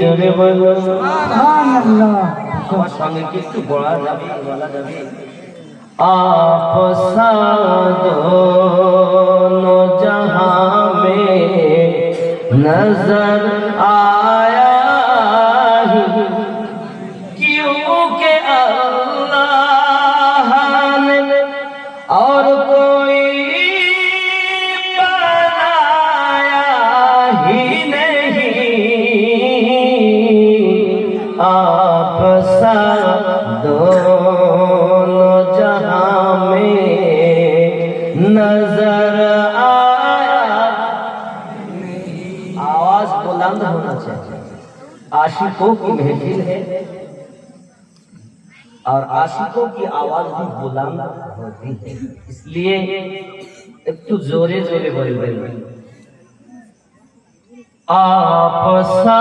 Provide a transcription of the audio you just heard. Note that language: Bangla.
জোরে বলো আমার সঙ্গে কি একটু বলা যাবে বলা যাবে आप सा दोनों जहां में नजर आया ही क्योंकि अल्लाह ने और कोई बनाया ही नहीं आप दोनों जहाँ में नज़र आया आवाज़ बुलंद होना चाहिए आशिकों की महफिल है और आशिकों की आवाज़ भी बुलंद होती है। इसलिए एक तो जोरे जोरे बोल बोल आप सा